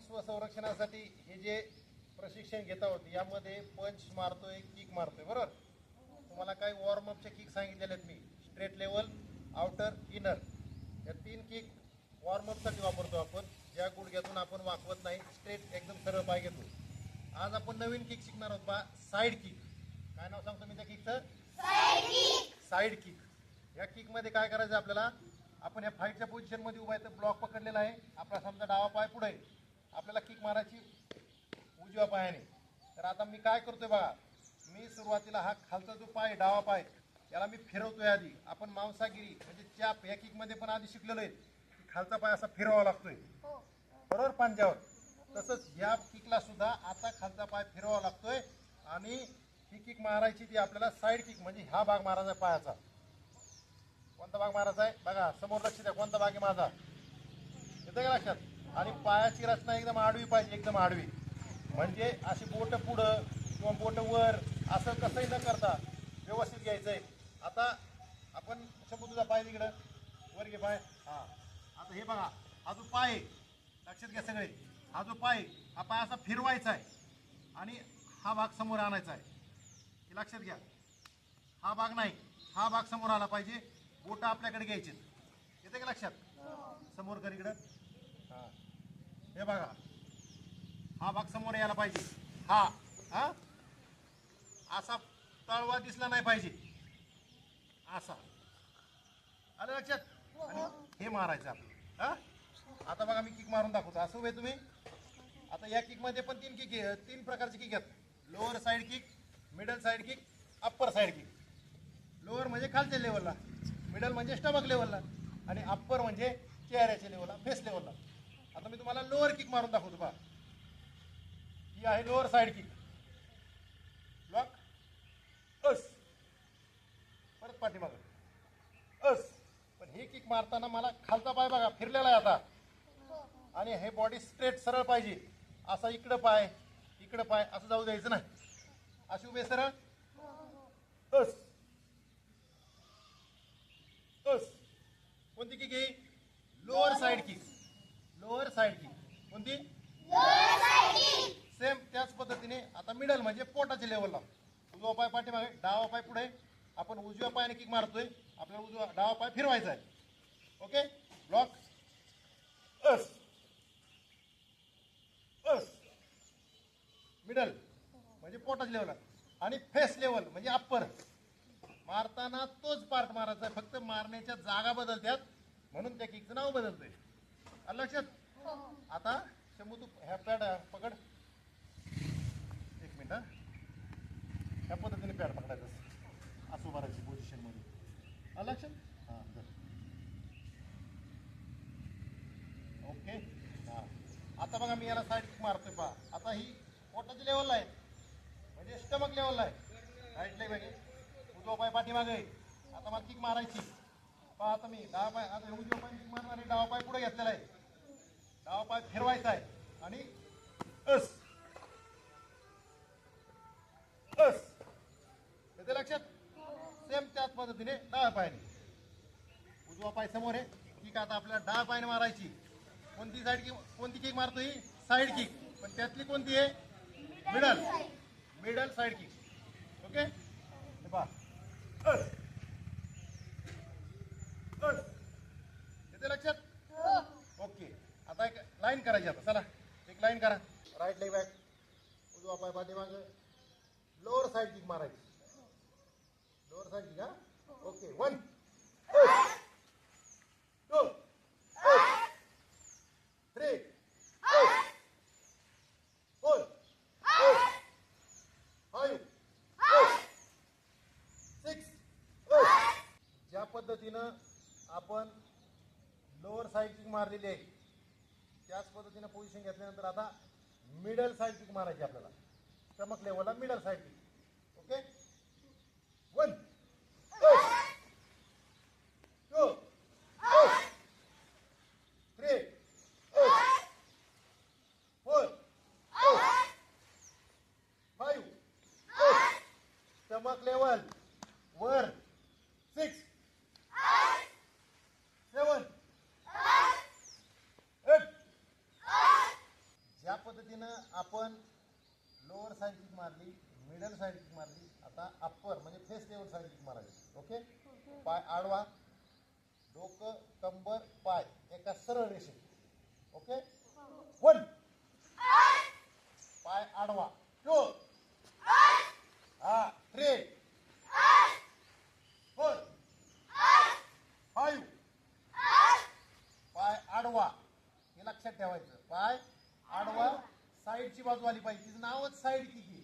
स्वसंरक्षणासाठी हे जे प्रशिक्षण घेत आहोत यामध्ये पंच मारतोय किक मारतोय बरोबर? तुम्हाला काही वॉर्मअपचे किक सांगितलेले आहेत मी. स्ट्रेट लेवल आउटर इनर या तीन किक वॉर्मअपसाठी वापरतो आपण. ज्या गुडघ्यातून आपण वाकवत नाही स्ट्रेट एकदम सरळ पाय घेतो. आज आपण नवीन किक शिकणार आहोत पहा साईड किक काय नाव सांगतो मी त्या किकचं साईड किक या किकमध्ये काय करायचं आपल्याला? आपण ह्या फाईटच्या पोझिशनमध्ये उभा आहे तर ब्लॉक पकडलेला आहे. आपला समजा डावा पाय पुढे आपल्याला किक मारायची उजव्या पायाने. तर आता मी काय करतोय बघा मी सुरुवातीला हा खालचा जो पाय डावा पाय याला मी फिरवतोय आधी. आपण मांसागिरी म्हणजे चाप या किकमध्ये पण आधी शिकलेलो आहे. की खालचा पाय असा फिरवावा लागतोय. बरोबर पांज्यावर. तसंच ह्या किकला सुद्धा आता खालचा पाय फिरवावा लागतोय. आणि ही किक मारायची ती आपल्याला साईड किक म्हणजे हा भाग मारायचा आहे पायाचा. कोणता भाग मारायचा आहे? बघा समोर लक्ष द्या कोणता भाग आहे माझा? येतं का लक्षात? आणि पायाची रचना एकदम आडवी पाहिजे एकदम आडवी. म्हणजे अशी बोट पुढं किंवा बोट वर असं कसंही न करता व्यवस्थित घ्यायचंय. आता आपण शंभू तुझा पाय तिकडं. वर घे पाय. हा. आता हे बघा हा जो पाय आहे, लक्षात घ्या सगळे. हा जो पाय आहे, हा पाय असा फिरवायचा आहे आणि हा भाग समोर आणायचा आहे. हे लक्षात घ्या. हा भाग नाही हा भाग समोर आला पाहिजे. बोट आपल्याकडे घ्यायचे येते का लक्षात? समोर कर इकडं. हा हे बघा. हा भाग समोर यायला पाहिजे. हा. हा? असा तळवा दिसला नाही पाहिजे. असा. आलं लक्षात? आणि हे मारायचं आपलं हा? आता बघा मी किक मारून दाखवतो. असं उभे तुम्ही? आता या किकमध्ये पण तीन किक तीन प्रकारचे किक आहेत. Lower side kick middle side kick upper side kick lower म्हणजे खालच्या लेवलला मिडल म्हणजे स्टमक लेवलला आणि अप्पर म्हणजे चेहऱ्याच्या लेवलला फेस लेवलला आता मी तुम्हाला लोअर किक मारून दाखवतो पहा. ही आहे लोअर साईड किक लॉक अस. परत पाठीमाग. अस. पण ही किक मारताना मला खालचा पाय बघा फिरलेला आहे आता. आणि हे बॉडी स्ट्रेट सरळ पाहिजे. असा इकडं पाय इकडं पाय असं जाऊ द्यायचं नाही. अशी उभे सरळ. अस. अस. कोणती किक आहे lower side kick lower side kick कोणती सेम त्याच पद्धतीने आता मिडल म्हणजे पोटाच्या लेवलला उजवा पाय पाठीमागे डावा पाय पुढे. आपण उजव्या पायाने किक मारतोय. आपल्याला उजवा डावा पाय फिरवायचा आहे. ओके ब्लॉक अस अस मिडल म्हणजे पोटाच्या लेवलला आणि फेस लेवल म्हणजे अप्पर मारताना तोच पार्ट मारायचा आहे. फक्त मारण्याच्या जागा बदलतात म्हणून त्या किकचं नाव बदलतंय. लक्षात? आता शंभू तू ह्या पॅड पकड. हां? त्या पद्धतीने पॅड पकडायचं. असं. असं पोझिशनमध्ये आलं लक्षात? हां धर. ओके? हां. आता बघा मी याला साईड किक मारतोय पहा. आता ही पोटाची लेवलला आहे. म्हणजे स्टमक लेवलला आहे. राईट लेग आहे उजवा पाय पाठीमागे. आहे. आता मला किक मारायची. पहा आता मी. डावा पाय आता उजवा पाय किक मारणार आहे डावा पाय पुढे घेतलेला आहे. डावा पाय फिरवायचा आहे. आणि अस. पद्धतीने डाव्या पायाने. उजवा पाय समोर आहे. किक आता आपल्याला डाव्या पायाने मारायची. कोणती साईड किक मारतो ही साईड किक पण त्यातली कोणती middle middle side kick okay हे पहा. ओके आता एक लाईन करायची आता. चला. एक लाईन करा. राईट लेग बॅक उजवा पाय पाठीमाग. लोअर साईड किक मारायची. लोअर साईड किक हा? Okay one two three four ज्या पद्धतीनं आपण लोअर साईड किक मारलेली आहे त्याच पद्धतीनं पोझिशन घेतल्यानंतर आता मिडल साईड किक मारायची आपल्याला. चमक लेवलला middle side kick okay one two three four five stomach level वर सिक्स सेवन एट पद्धतीनं आपण लोअर साईड किक मारली मिडल साईड किक मारली आता अप्पर म्हणजे फेस लेवल साईड किक मारायची ओके पाय आडवा डोकं कंबर पाय एका सरळ रेषेत. ओके वन पाय आडवा. टू हा थ्री फोर फाईव्ह पाय आडवा. हे लक्षात ठेवायचं. पाय आडवा. साईडची बाजू आली पाहिजे. तिचं नावच साईड किक आहे.